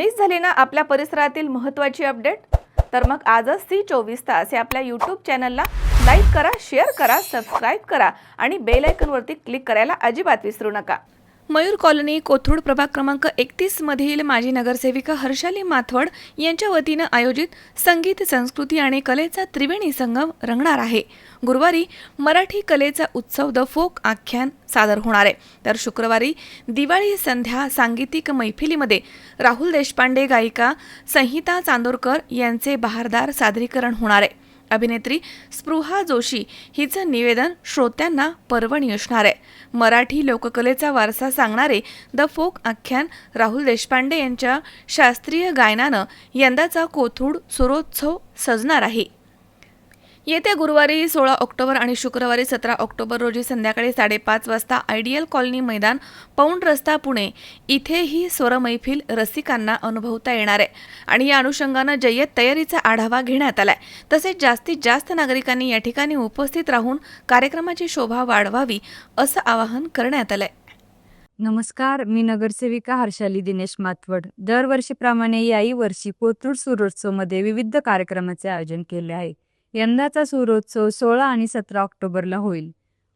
Miss झाली ना आपल्या परिसरातील महत्त्वाची अपडेट तर मग आजच सी चोवीस तास या आपल्या यूट्यूब चॅनलला लाईक करा शेअर करा सबस्क्राईब करा आणि बेल आयकनवरती क्लिक करायला अजिबात विसरू नका. मयूर कॉलनी कोथरूड प्रभाग क्रमांक एकतीसमधील माजी नगरसेविका हर्षाली माथवड यांच्या वतीनं आयोजित संगीत संस्कृती आणि कलेचा त्रिवेणी संगम रंगणार आहे. गुरुवारी मराठी कलेचा उत्सव द फोक आख्यान सादर होणार आहे. तर शुक्रवारी दिवाळी संध्या सांगीतिक मैफिलीमध्ये राहुल देशपांडे गायिका संहिता चांदोरकर यांचे बहारदार सादरीकरण होणार आहे. अभिनेत्री स्पृहा जोशी हिचं निवेदन श्रोत्यांना पर्वणी असणार आहे. मराठी लोककलेचा वारसा सांगणारे द फोक आख्यान राहुल देशपांडे यांच्या शास्त्रीय गायनानं यंदाचा कोथरूड सुरोत्सव सजणार आहे. येत्या गुरुवारी सोळा ऑक्टोबर आणि शुक्रवारी सतरा ऑक्टोबर रोजी संध्याकाळी साडेपाच वाजता आयडियल कॉलनी मैदान पौंड रस्ता पुणे इथे ही स्वरमैफिल रसिकांना अनुभवता येणार आहे. आणि या अनुषंगानं जय्यत तयारीचा आढावा घेण्यात आलाय. तसेच जास्तीत जास्त नागरिकांनी या ठिकाणी उपस्थित राहून कार्यक्रमाची शोभा वाढवावी असं आवाहन करण्यात आलंय. नमस्कार मी नगरसेविका हर्षाली दिनेश माथवड दरवर्षीप्रमाणे याही वर्षी कोथरूड सूर्योत्सवमध्ये विविध कार्यक्रमाचे आयोजन केले आहे. यंदाचा सूर्योत्सव सोळा आणि सतरा ऑक्टोबरला होईल.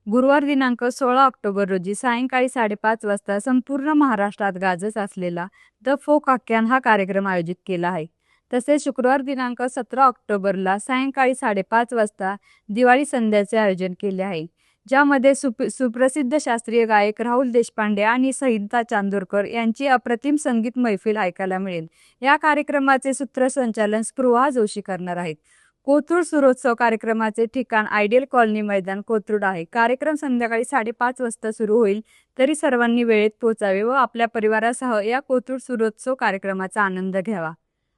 गुरुवार दिनांक सोळा ऑक्टोबर रोजी सायंकाळी साडेपाच वाजता संपूर्ण महाराष्ट्रात गाजत असलेला द फोक आख्यान हा कार्यक्रम आयोजित केला आहे. तसेच शुक्रवार दिनांक सतरा ऑक्टोबरला सायंकाळी साडेपाच वाजता दिवाळी संध्याचे आयोजन केले आहे. ज्यामध्ये सुप सुप्रसिद्ध शास्त्रीय गायक राहुल देशपांडे आणि संहिता चांदोरकर यांची अप्रतिम संगीत मैफिल ऐकायला मिळेल. या कार्यक्रमाचे सूत्रसंचालन स्पृहा जोशी करणार आहेत. कोथरूड सुरोत्सव कार्यक्रमाचे ठिकाण आयडियल कॉलनी मैदान कोथरूड आहे. कार्यक्रम संध्याकाळी साडेपाच वाजता सुरू होईल. तरी सर्वांनी वेळेत पोचावे व आपल्या परिवारासह या कोथरूड सुरोत्सव कार्यक्रमाचा आनंद घ्यावा.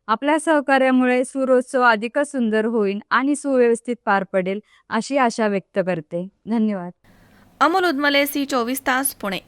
आपल्या सहकार्यामुळे सुरोत्सव अधिकच सुंदर होईल आणि सुव्यवस्थित पार पडेल अशी आशा व्यक्त करते. धन्यवाद. अमोल उदमले सी चोवीस तास पुणे.